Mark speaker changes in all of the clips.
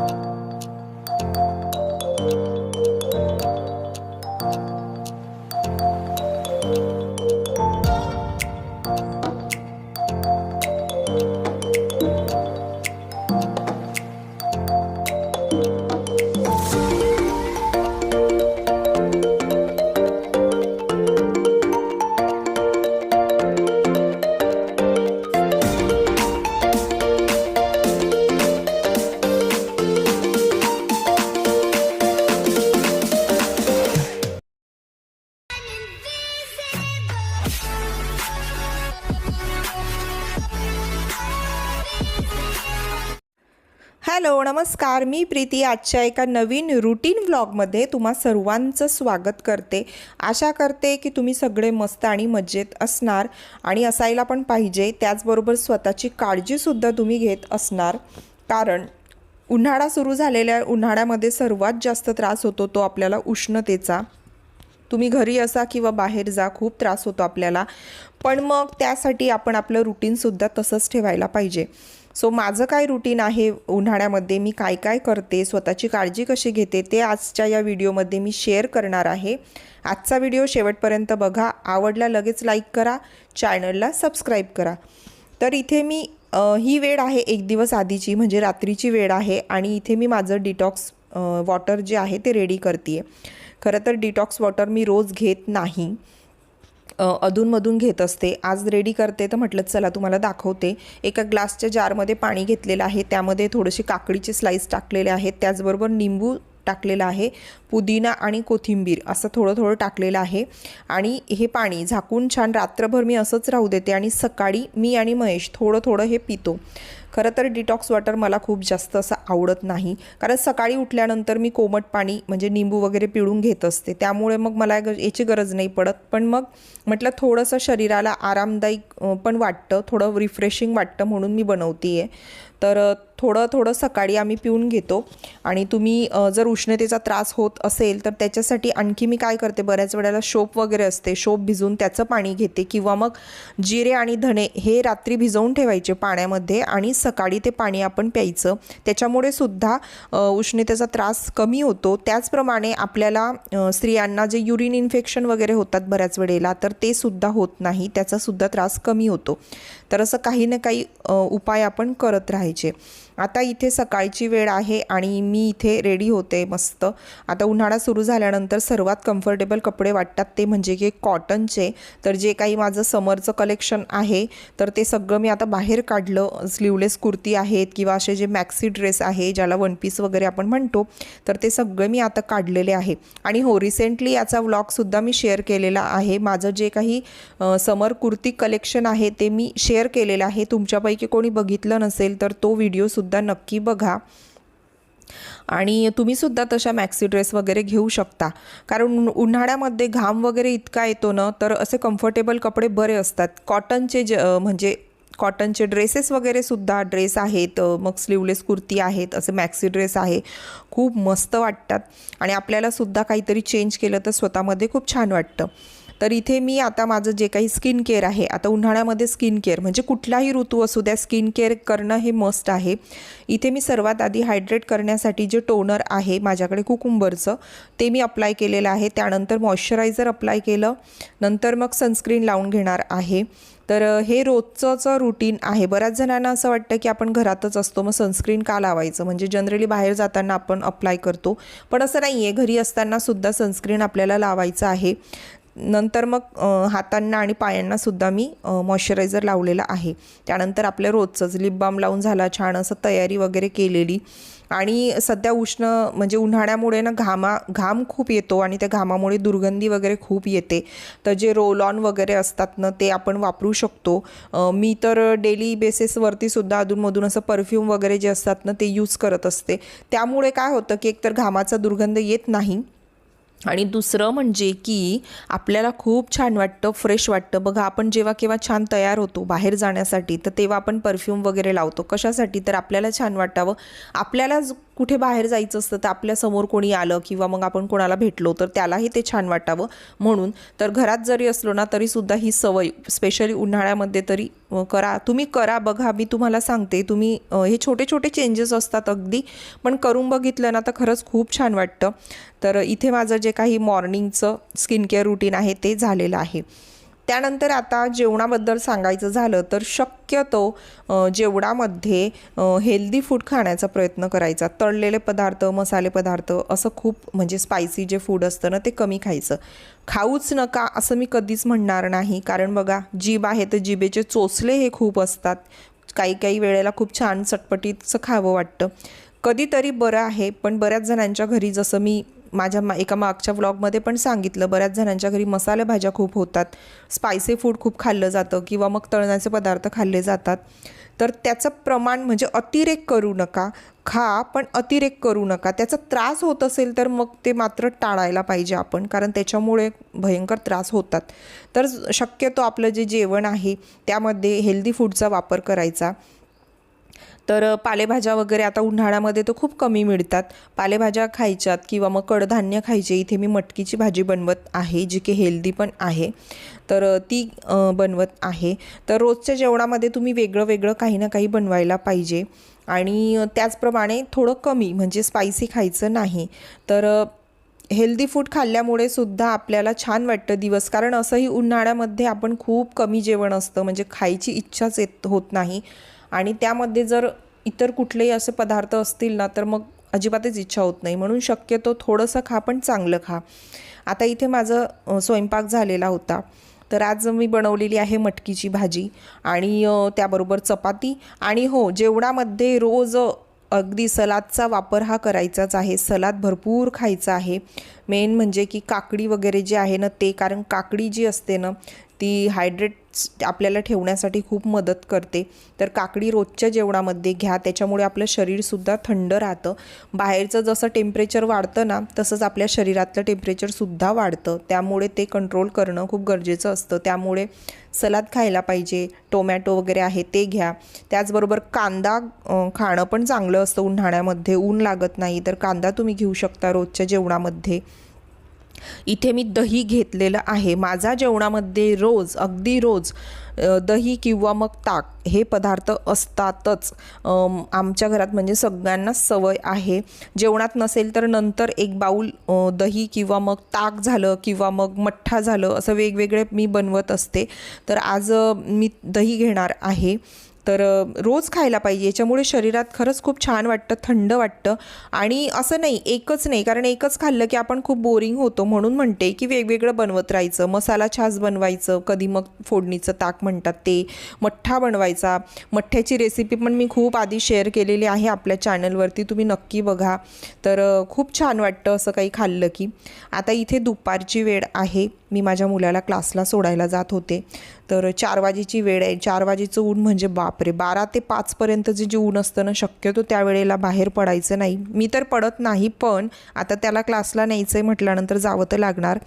Speaker 1: Hello नमस्कार मी प्रीती. आजच्या एका नवीन रुटीन व्लॉगमध्ये तुम्हा सर्वांचं स्वागत करते. आशा करते की तुम्ही सगळे मस्त आणि मजेत असणार आणि असायला पण पाहिजे. त्याचबरोबर स्वतःची काळजीसुद्धा तुम्ही घेत असणार. कारण उन्हाळा सुरू झालेल्या उन्हाळ्यामध्ये सर्वात जास्त त्रास होतो तो आपल्याला उष्णतेचा. तुम्ही घरी असा किंवा बाहेर जा खूप त्रास होतो आपल्याला. पण मग त्यासाठी आपण आपलं रुटीनसुद्धा तसंच ठेवायला पाहिजे. सो माझं काय रुटीन आहे उन्हाळ्यामध्ये? मी काय काय करते? स्वतःची काळजी कशी घेते? ते आजच्या या व्हिडिओमध्ये मी शेअर करणार आहे. आजचा व्हिडिओ शेवटपर्यंत बघा. आवडला लगेच लाईक करा. चॅनलला सबस्क्राईब करा. तर इथे मी ही वेळ आहे एक दिवस आधीची म्हणजे रात्रीची वेळ आहे आणि इथे मी माझं डिटॉक्स वॉटर जे आहे ते रेडी करते आहे खरं तर डिटॉक्स वॉटर मी रोज घेत नाही. अधूनमधून घेत असते. आज रेडी करते तर म्हटलं चला तुम्हाला दाखवते. एका ग्लासच्या जारमध्ये पाणी घेतलेलं आहे. त्यामध्ये थोडेसे काकडीचे स्लाईस टाकलेले आहेत त्याचबरोबर निंबू टाकलेलं आहे. पुदिना आणि कोथिंबीर असं थोडं थोडं टाकलेलं आहे. आणि हे पाणी झाकून छान रात्रभर मी असंच राहू देते आणि सकाळी मी आणि महेश थोडं थोडं हे पितो. खरं तर डिटॉक्स वॉटर मला खूप जास्त असं आवडत नाही. कारण सकाळी उठल्यानंतर मी कोमट पाणी म्हणजे निंबू वगैरे पिळून घेत असते. त्यामुळे मग मला ग- याची गरज नाही पडत. पण मग म्हटलं थोडंसं शरीराला आरामदायक पण वाटतं. थोडं रिफ्रेशिंग वाटतं म्हणून मी बनवते आहे तर थोडं थोडं सकाळी आम्ही पिऊन घेतो. आणि तुम्ही जर उष्णतेचा त्रास होत असेल तर त्याच्यासाठी आणखी मी काय करते बऱ्याच वेळेला शोप वगैरे असते. शोप भिजून त्याचं पाणी घेते किंवा मग जिरे आणि धणे हे रात्री भिजवून ठेवायचे पाण्यामध्ये आणि सकाळी ते पाणी आपण प्यायचं. त्याच्यामुळे सुद्धा उष्णतेचा त्रास कमी होतो. त्याचप्रमाणे आपल्याला स्त्रियांना जे युरिन इन्फेक्शन वगैरे होतात बऱ्याच वेळेला तर ते सुद्धा होत नाही. त्याचासुद्धा त्रास कमी होतो. तर असं काही ना काही उपाय आपण करत राहायचे. आता इथे सकाळची वेळ आहे आणि मी इथे रेडी होते मस्त. आता उन्हाळा सुरू झाल्यानंतर सर्वात कम्फर्टेबल कपडे वाटतात ते म्हणजे की कॉटनचे तर जे काही माझं समरचं कलेक्शन आहे तर ते सगळं मी आता बाहेर काढलं. स्लीवलेस कुर्ती आहेत किंवा असे जे मॅक्सी ड्रेस आहे ज्याला वन पीस वगैरे आपण म्हणतो तर ते सगळं मी आता काढलेले आहे. आणि हो रिसेंटली याचा व्लॉगसुद्धा मी शेअर केलेला आहे. माझं जे काही समर कुर्ती कलेक्शन आहे ते मी शेअर केलेलं आहे. तुमच्यापैकी कोणी बघितलं नसेल तर तो व्हिडिओसुद्धा नक्की बघा. आणि तुम्हीसुद्धा तशा मॅक्सी ड्रेस वगैरे घेऊ शकता. कारण उन्हाळ्यामध्ये घाम वगैरे इतका येतो ना तर असे कम्फर्टेबल कपडे बरे असतात. कॉटनचे ज म्हणजे कॉटनचे ड्रेसेस वगैरे सुद्धा ड्रेस आहेत मग स्लीवलेस कुर्ती आहेत असे मॅक्सी ड्रेस आहे. खूप मस्त वाटतात. आणि आपल्याला सुद्धा काहीतरी चेंज केलं तर स्वतःमध्ये खूप छान वाटतं. तर इथे मी आता माझं जे काही स्किन केअर आहे आता उन्हाळ्यामध्ये स्किन केअर म्हणजे कुठलाही ऋतू असू द्या स्किन केअर करणं हे मस्ट आहे. इथे मी सर्वात आधी हायड्रेट करण्यासाठी जे टोनर आहे माझ्याकडे कुकुंबरचं ते मी अप्लाय केलेलं आहे. त्यानंतर मॉइश्चरायझर अप्लाय केलं नंतर मग सनस्क्रीन लावून घेणार आहे. तर हे रोजचंचं रुटीन आहे. बऱ्याच जणांना असं वाटतं की आपण घरातच असतो मग सनस्क्रीन का लावायचं? म्हणजे जनरली बाहेर जाताना आपण अप्लाय करतो. पण असं नाही आहे घरी असतानासुद्धा सनस्क्रीन आपल्याला लावायचं आहे. नंतर मग हातांना आणि पायांना सुद्धा मी मॉइश्चरायझर लावलेला आहे. त्यानंतर आपल्या रोजचंच लिप बाम लावून झाला छान असं तयारी वगैरे केलेली. आणि सध्या उष्ण म्हणजे उन्हाळ्यामुळे ना घामा घाम खूप येतो आणि त्या घामामुळे दुर्गंधी वगैरे खूप येते. तर जे रोल ऑन वगैरे असतात ना ते आपण वापरू शकतो. मी तर डेली बेसिसवरती सुद्धा अधूनमधून असं परफ्यूम वगैरे जे असतात ना ते यूज करत असते. त्यामुळे काय होतं की एकतर घामाचा दुर्गंध येत नाही. आणि दुसरं म्हणजे की आपल्याला खूप छान वाटतं फ्रेश वाटतं. बघा आपण जेव्हा केव्हा छान तयार होतो बाहेर जाण्यासाठी तर तेव्हा आपण परफ्यूम वगैरे लावतो. कशासाठी? तर आपल्याला छान वाटावं. आपल्याला कुठे बाहेर जायचं असतं तर आपल्यासमोर कोणी आलं किंवा मग आपण कोणाला भेटलो तर त्यालाही ते छान वाटावं. म्हणून तर घरात जरी असलो ना तरीसुद्धा ही सवय स्पेशली उन्हाळ्यामध्ये तरी करा. तुम्ही करा बघा मी तुम्हाला सांगते. तुम्ही हे छोटे छोटे चेंजेस असतात अगदी पण करून बघितलं ना तर खरंच खूप छान वाटतं. तर इथे माझं जे काही मॉर्निंगचं स्किन केअर रुटीन आहे ते झालेलं आहे. त्यानंतर आता जेवणाबद्दल सांगायचं झालं तर शक्यतो जेवणामध्ये हेल्दी फूड खाण्याचा प्रयत्न करायचा. तळलेले पदार्थ मसाले पदार्थ असं खूप म्हणजे स्पायसी जे फूड असतं ना ते कमी खायचं. खाऊच नका असं मी कधीच म्हणणार नाही. कारण बघा जीभ आहे तर जिभेचे चोचले हे खूप असतात. काही काही वेळेला खूप छान चटपटीचं खावं वाटतं. कधीतरी बरं आहे पण बऱ्याच जणांच्या घरी जसं मी माझ्या मा एका मागच्या व्लॉगमध्ये पण सांगितलं बऱ्याच जणांच्या घरी मसाले भाज्या खूप होतात. स्पायसी फूड खूप खाल्लं जातं किंवा मग तळण्याचे पदार्थ खाल्ले जातात. तर त्याचं प्रमाण म्हणजे अतिरेक करू नका. खा पण अतिरेक करू नका. त्याचा त्रास होत असेल तर मग ते मात्र टाळायला पाहिजे आपण कारण त्याच्यामुळे भयंकर त्रास होतात. तर शक्यतो आपलं जे जेवण आहे त्यामध्ये हेल्दी फूडचा वापर करायचा. तर पालेभाज्या वगैरे आता उन्हाळ्यामध्ये तर खूप कमी मिळतात. पालेभाज्या खायच्यात किंवा मग कडधान्य खायचे इथे मी मटकीची भाजी बनवत आहे जी की हेल्दी पण आहे. तर ती बनवत आहे. तर रोजच्या जेवणामध्ये तुम्ही वेगळं वेगळं काही ना काही बनवायला पाहिजे. आणि त्याचप्रमाणे थोडं कमी म्हणजे स्पायसी खायचं नाही. तर हेल्दी फूड खाल्ल्यामुळे सुद्धा आपल्याला छान वाटतं दिवस. कारण असंही उन्हाळ्यामध्ये आपण खूप कमी जेवण असतं म्हणजे खायची इच्छाच येत होत नाही. आणि त्यामध्ये जर इतर कुठलेही असे पदार्थ असतील ना तर मग अजिबातच इच्छा होत नाही. म्हणून शक्यतो थोडंसं खा पण चांगलं खा. आता इथे माझं स्वयंपाक झालेला होता. तर आज मी बनवलेली आहे मटकीची भाजी आणि त्याबरोबर चपाती आणि हो जेवणामध्ये रोज अगदी सलादचा वापर हा करायचाच आहे. सलाद भरपूर खायचा आहे. मेन म्हणजे की काकडी वगैरे जे आहे ना ते कारण काकडी जी असते ना ती हायड्रेट्स आपल्याला ठेवण्यासाठी खूप मदत करते. तर काकडी रोजच्या जेवणामध्ये घ्या. त्याच्यामुळे आपलं शरीरसुद्धा थंड राहतं. बाहेरचं जसं टेम्परेचर वाढतं ना तसंच आपल्या शरीरातलं टेम्परेचरसुद्धा वाढतं. त्यामुळे ते कंट्रोल करणं खूप गरजेचं असतं. त्यामुळे सलाद खायला पाहिजे टोमॅटो वगैरे आहे ते घ्या. त्याचबरोबर कांदा खाणं पण चांगलं असतं उन्हाळ्यामध्ये. ऊन लागत नाही तर कांदा तुम्ही घेऊ शकता रोजच्या जेवणामध्ये. इथे मी दही घेतलेलं आहे. माझा जेवणामध्ये रोज अगदी रोज दही किंवा मग ताक हे पदार्थ असतातच. आमच्या घरात म्हणजे सगळ्यांनाच सवय आहे. जेवणात नसेल तर नंतर एक बाऊल दही किंवा मग ताक झालं किंवा मग मठ्ठा झालं असं वेगवेगळे मी बनवत असते. तर आज मी दही घेणार आहे. तर रोज खायला पाहिजे. याच्यामुळे शरीरात खरंच खूप छान वाटतं थंड वाटतं. आणि असं नाही एकच नाही. कारण एकच खाल्लं की आपण खूप बोरिंग होतो म्हणून म्हणते की वेगवेगळं बनवत राहायचं. मसाला छास बनवायचं कधी मग फोडणीचं ताक म्हणतात ते. मठ्ठा बनवायचा. मठ्ठ्याची रेसिपी पण मी खूप आधी शेअर केलेली आहे आपल्या चॅनलवरती तुम्ही नक्की बघा. तर खूप छान वाटतं असं काही खाल्लं की. आता इथे दुपारची वेळ आहे. मी माझ्या मुलाला क्लासला सोडायला जात होते. तर चार वाजेची वेळ आहे. चार वाजेचं ऊन म्हणजे बापरे. बारा ते पाचपर्यंतचं जे ऊन असतं ना शक्यतो त्यावेळेला बाहेर पडायचं नाही. मी तर पडत नाही पण आता त्याला क्लासला न्यायचं आहे म्हटल्यानंतर जावं तर लागणार.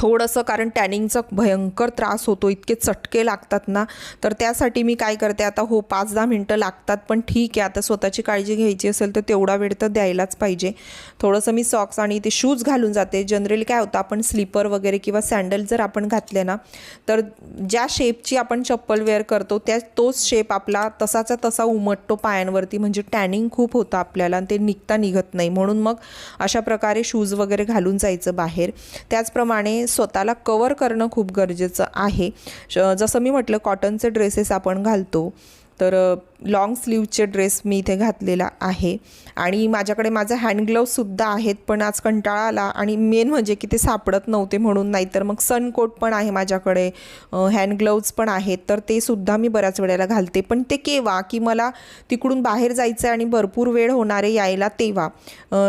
Speaker 1: थोडंसं कारण टॅनिंगचा भयंकर त्रास होतो इतके चटके लागतात ना तर त्यासाठी मी काय करते आता हो पाच दहा मिनटं लागतात पण ठीक आहे आता स्वतःची काळजी घ्यायची असेल तर तेवढा वेळ तर द्यायलाच पाहिजे. थोडंसं मी सॉक्स आणि ते शूज घालून जाते. जनरली काय होतं आपण स्लीपर वगैरे किंवा सँडल जर आपण घातले ना तर ज्या शेपची आपण चप्पल वेअर करतो त्या तोच शेप आपला तसाचा तसा उमटतो पायांवरती म्हणजे टॅनिंग खूप होतं आपल्याला आणि ते निघता निघत नाही. म्हणून मग अशा प्रकारे शूज वगैरे घालून जायचं बाहेर. त्याचप्रमाणे स्वतःला कवर करणं खूप गरजेचं आहे. श- जसं मी म्हटलं कॉटनचे ड्रेसेस आपण घालतो. तर लॉंग स्लीवचे ड्रेस मी इथे घातलेला आहे. आणि माझ्याकडे माझं हँडग्लोव्हजसुद्धा आहेत पण आज कंटाळा आला आणि मेन म्हणजे की ते सापडत नव्हते म्हणून नाहीतर मग सनकोट पण आहे माझ्याकडे हँडग्लव्ज पण आहेत तर ते सुद्धा मी बऱ्याच वेळेला घालते. पण ते केव्हा? की मला तिकडून बाहेर जायचं आहे आणि भरपूर वेळ होणार आहे यायला तेव्हा.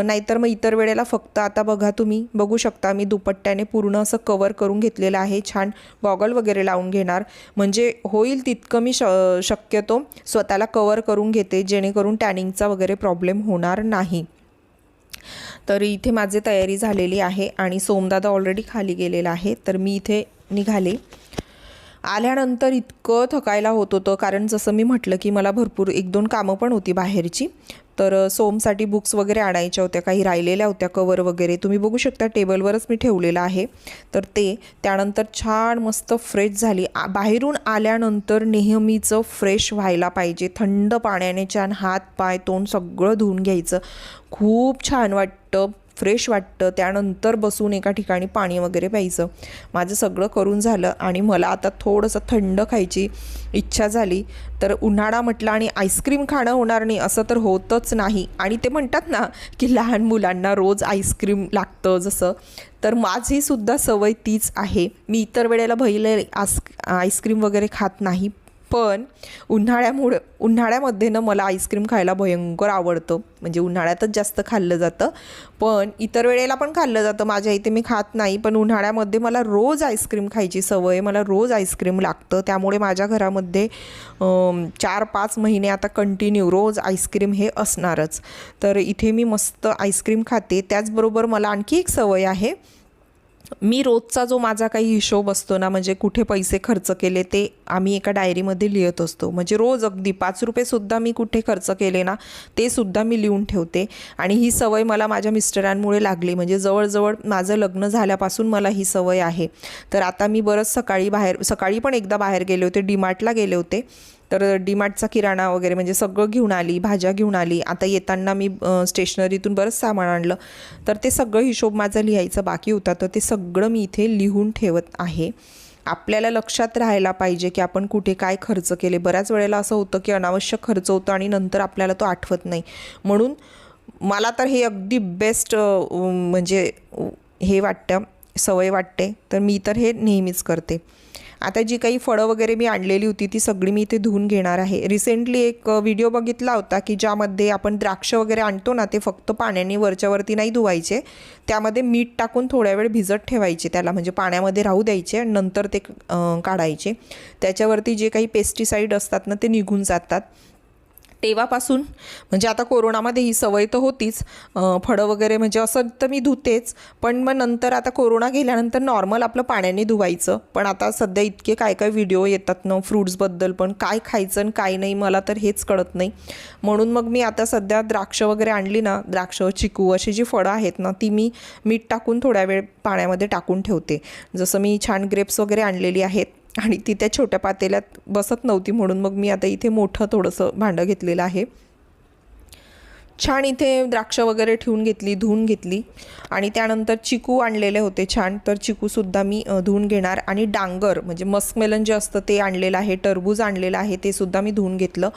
Speaker 1: नाहीतर मग इतर वेळेला फक्त आता बघा तुम्ही बघू शकता मी दुपट्ट्याने पूर्ण असं कवर करून घेतलेलं आहे छान गॉगल वगैरे लावून घेणार. म्हणजे होईल तितकं मी श शक्यतो स्वतःला कवर करून घेते जेणेकरून टॅनिंगचा वगैरे प्रॉब्लेम होणार नाही. तर इथे माझी तयारी झालेली आहे आणि सोमदादा ऑलरेडी खाली गेलेला आहे. तर मी इथे निघाले. आल्यानंतर इतकं थकायला होत होतं कारण जसं मी म्हटलं की मला भरपूर एक दोन कामं पण होती बाहेरची. तर सोमसाठी बुक्स वगैरे आणायच्या होत्या. काही राहिलेल्या होत्या कवर वगैरे. तुम्ही बघू शकता टेबलवरच मी ठेवलेलं आहे. तर ते त्यानंतर छान मस्त फ्रेश झाली. आ- बाहेरून आल्यानंतर नेहमीचं फ्रेश व्हायला पाहिजे. थंड पाण्याने छान हात पाय तोंड सगळं धुवून घ्यायचं. खूप छान वाटतं. फ्रेश वाटतं त्यानंतर बसून एका ठिकाणी पाणी वगैरे प्यायचं. माझं सगळं करून झालं आणि मला आता थोडंसं थंड खायची इच्छा झाली. तर उन्हाळा म्हटलं आणि आईस्क्रीम खाणं होणार नाही असं तर होतच नाही. आणि ते म्हणतात ना की लहान मुलांना रोज आईस्क्रीम लागतं जसं. तर माझीसुद्धा सवय तीच आहे. मी इतर वेळेला भहिले आस आईस्क्रीम वगैरे खात नाही पण उन्हाळ्यामुळे उन्हाळ्यामध्ये ना मला आईस्क्रीम खायला भयंकर आवडतं. म्हणजे उन्हाळ्यातच जास्त खाल्लं जातं. पण इतर वेळेला पण खाल्लं जातं. माझ्या इथे मी खात नाही. पण उन्हाळ्यामध्ये मला रोज आईस्क्रीम खायची सवय मला रोज आईस्क्रीम लागतं. त्यामुळे माझ्या घरामध्ये चार पाच महिने आता कंटिन्यू रोज आईस्क्रीम हे असणारच. तर इथे मी मस्त आईस्क्रीम खाते. त्याचबरोबर मला आणखी एक सवय आहे. मी रोजचा जो माझा काही हिशोब असतो ना म्हणजे कुठे पैसे खर्च केले ते आम्ही एका डायरीमध्ये लिहित असतो. म्हणजे रोज अगदी पाच रुपयेसुद्धा मी कुठे खर्च केले ना ते सुद्धा मी लिहून ठेवते. आणि ही सवय मला माझ्या मिस्टरांमुळे लागली. म्हणजे जवळजवळ माझं लग्न झाल्यापासून मला ही सवय आहे. तर आता मी बरंच सकाळी बाहेर सकाळी पण एकदा बाहेर गेले होते डीमार्टला गेले होते. तर डीमार्टचा किराणा वगैरे म्हणजे सगळं घेऊन आली भाज्या घेऊन आली. आता येताना मी स्टेशनरीतून बरंच सामान आणलं. तर ते सगळं हिशोब माझा लिहायचं बाकी होता. तर ते सगळं मी इथे लिहून ठेवत आहे. आपल्याला लक्षात राहायला पाहिजे की आपण कुठे काय खर्च केले. बऱ्याच वेळेला असं होतं की अनावश्यक खर्च होतो आणि नंतर आपल्याला तो आठवत नाही. म्हणून मला तर हे अगदी बेस्ट म्हणजे हे वाटतं सवय वाटते. तर मी तर हे नेहमीच करते. आता जी काही फळं वगैरे मी आणलेली होती ती सगळी मी इथे धुवून घेणार आहे. रिसेंटली एक व्हिडिओ बघितला होता की ज्यामध्ये आपण द्राक्ष वगैरे आणतो ना ते फक्त पाण्याने वरच्यावरती नाही धुवायचे. त्यामध्ये मीठ टाकून थोड्या वेळ भिजत ठेवायचे त्याला म्हणजे पाण्यामध्ये राहू द्यायचे आणि नंतर ते काढायचे. त्याच्यावरती जे काही पेस्टिसाईड असतात ना ते निघून जातात. तेव्हापासून म्हणजे आता कोरोनामध्ये ही सवय तर होतीच फळं वगैरे म्हणजे असं तर मी धुतेच पण मग नंतर आता कोरोना गेल्यानंतर नॉर्मल आपलं पाण्याने धुवायचं. पण आता सध्या इतके काय काय व्हिडिओ येतात ना फ्रूट्सबद्दल पण काय खायचं आणि काय नाही मला तर हेच कळत नाही. म्हणून मग मी आता सध्या द्राक्ष वगैरे आणली ना द्राक्ष चिकू अशी जी फळं आहेत ना ती मी मीठ टाकून थोड्या वेळ पाण्यामध्ये टाकून ठेवते. जसं मी छान ग्रेप्स वगैरे आणलेली आहेत आणि ती त्या छोट्या पातेल्यात बसत नव्हती म्हणून मग मी आता इथे मोठं थोडंसं भांडं घेतलेलं आहे. छान इथे द्राक्ष वगैरे ठेवून घेतली धुवून घेतली. आणि त्यानंतर चिकू आणलेले होते छान. तर चिकूसुद्धा मी धुवून घेणार. आणि डांगर म्हणजे मस्कमेलन जे असतं ते आणलेलं आहे टरबूज आणलेलं आहे ते सुद्धा मी धुवून घेतलं.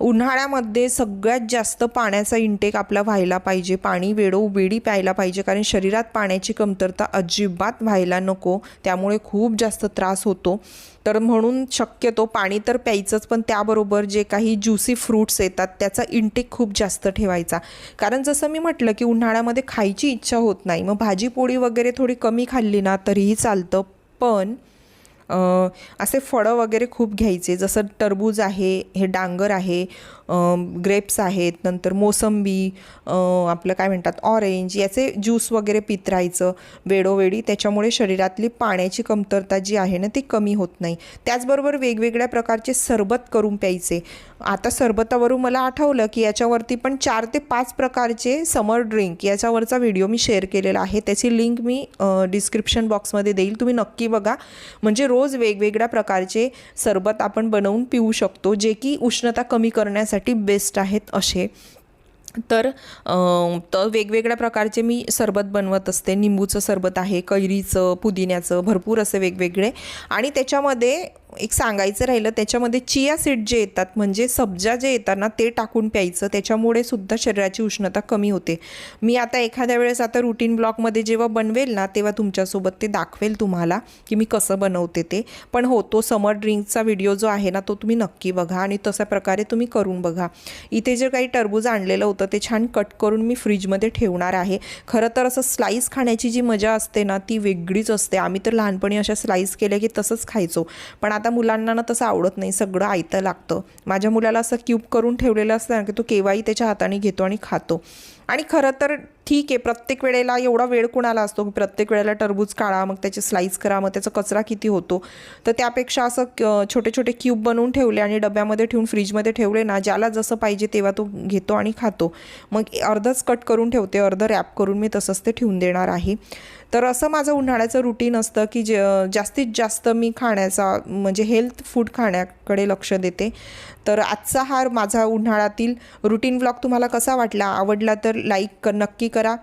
Speaker 1: उन्हाळ्यामध्ये सगळ्यात जास्त पाण्याचा इंटेक आपला व्हायला पाहिजे. पाणी वेळोवेळी प्यायला पाहिजे. कारण शरीरात पाण्याची कमतरता अजिबात व्हायला नको. त्यामुळे खूप जास्त त्रास होतो. तर म्हणून शक्यतो पाणी तर प्यायचंच पण त्याबरोबर जे काही ज्युसी फ्रूट्स येतात त्याचा इंटेक खूप जास्त ठेवायचा. कारण जसं मी म्हटलं की उन्हाळ्यामध्ये खायची इच्छा होत नाही. मग भाजी पोळी वगैरे थोडी कमी खाल्ली ना तरीही चालतं. पण असे फळं वगैरे खूप घ्यायचे. जसं टरबूज आहे हे डांगर आहे ग्रेप्स आहेत नंतर मोसंबी आपलं काय म्हणतात ऑरेंज याचे ज्यूस वगैरे पित राहायचं वेळोवेळी. त्याच्यामुळे शरीरातली पाण्याची कमतरता जी आहे ना ती कमी होत नाही. त्याचबरोबर वेगवेगळ्या प्रकारचे सरबत करून प्यायचे. आता सरबतावरून मला आठवलं की याच्यावरती पण चार ते पाच प्रकारचे समर ड्रिंक याच्यावरचा व्हिडिओ मी शेअर केलेला आहे. त्याची लिंक मी डिस्क्रिप्शन बॉक्समध्ये देईल. तुम्ही नक्की बघा. म्हणजे रोज रोज वेगवेगळ्या प्रकारचे सरबत आपण बनवून पिऊ शकतो जे की उष्णता कमी करण्यासाठी बेस्ट आहेत असे. तर तर वेगवेगळ्या प्रकारचे मी सरबत बनवत असते. निंबूचं सरबत आहे कैरीचं पुदिन्याचं भरपूर असे वेगवेगळे. आणि त्याच्यामध्ये एक सांगायचं राहिलं त्याच्यामध्ये चिया सीड जे येतात म्हणजे सब्जा जे येतात ना ते टाकून प्यायचं त्याच्यामुळे सुद्धा शरीराची उष्णता कमी होते. मी आता एखाद्या वेळेस आता रुटीन ब्लॉकमध्ये जेव्हा बनवेल ना तेव्हा तुमच्यासोबत ते दाखवेल तुम्हाला की मी कसं बनवते ते. पण हो तो समर ड्रिंकचा व्हिडिओ जो आहे ना तो तुम्ही नक्की बघा आणि तशा प्रकारे तुम्ही करून बघा. इथे जे काही टरबूज आणलेलं होतं ते छान कट करून मी फ्रीजमध्ये ठेवणार आहे. खरं तर असं स्लाईस खाण्याची जी मजा असते ना ती वेगळीच असते. आम्ही तर लहानपणी अशा स्लाईस केल्या की तसंच खायचो. पण आता मुलांना ना तसं आवडत नाही सगळं आयतं लागतं. माझ्या मुलाला असं क्यूब करून ठेवलेलं असतं ना की तो केव्हाही त्याच्या हाताने घेतो आणि खातो. आणि खरं तर ठीक आहे प्रत्येक वेळेला एवढा वेळ कुणाला असतो? की प्रत्येक वेळेला टरबूज काढा मग त्याचे स्लाईस करा मग त्याचा कचरा किती होतो? तर त्यापेक्षा असं क- छोटे छोटे क्यूब बनवून ठेवले आणि डब्यामध्ये ठेवून फ्रीजमध्ये ठेवले ना ज्याला जसं पाहिजे तेव्हा तो घेतो आणि खातो. मग अर्धच कट करून ठेवते अर्धं रॅप करून मी तसंच ते ठेवून देणार आहे. तर असं माझं उन्हाळ्याचं रुटीन असतं की जे जास्तीत जास्त मी खाण्याचा म्हणजे हेल्थ फूड कडे लक्ष देते. तर आजचा हा माझा उन्हाळ्यातील रुटीन ब्लॉग तुम्हाला कसा वाटला? आवडला तर लाईक कर नक्की करा.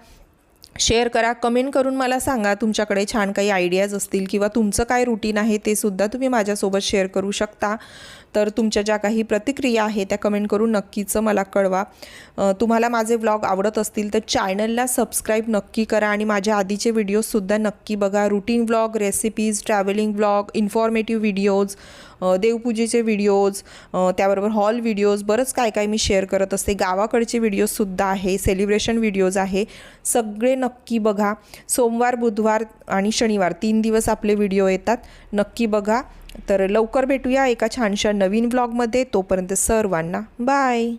Speaker 1: शेअर करा. कमेंट करून मला सांगा तुमच्याकडे छान काही आयडियाज असतील किंवा तुमचं काय रुटीन आहे ते सुद्धा तुम्ही माझ्यासोबत शेअर करू शकता. तर तुमच्या ज्या काही प्रतिक्रिया आहे त्या कमेंट करून नक्कीच मला कळवा. तुम्हाला माझे व्लॉग आवडत असतील तर चॅनलला सबस्क्राईब नक्की करा आणि माझ्या आधीचे व्हिडिओजसुद्धा नक्की बघा. Routine vlog recipes travelling vlog informative videos देवपूजेचे videos त्याबरोबर हॉल व्हिडिओज बरंच काय काय मी शेअर करत असते. गावाकडचे व्हिडिओजसुद्धा आहे सेलिब्रेशन व्हिडिओज आहे. सगळे नक्की बघा. सोमवार बुधवार आणि शनिवार तीन दिवस आपले व्हिडिओ येतात. नक्की बघा. तर लवकर भेटूया एका छानशा नवीन ब्लॉगमध्ये तोपर्यंत सर्वांना बाय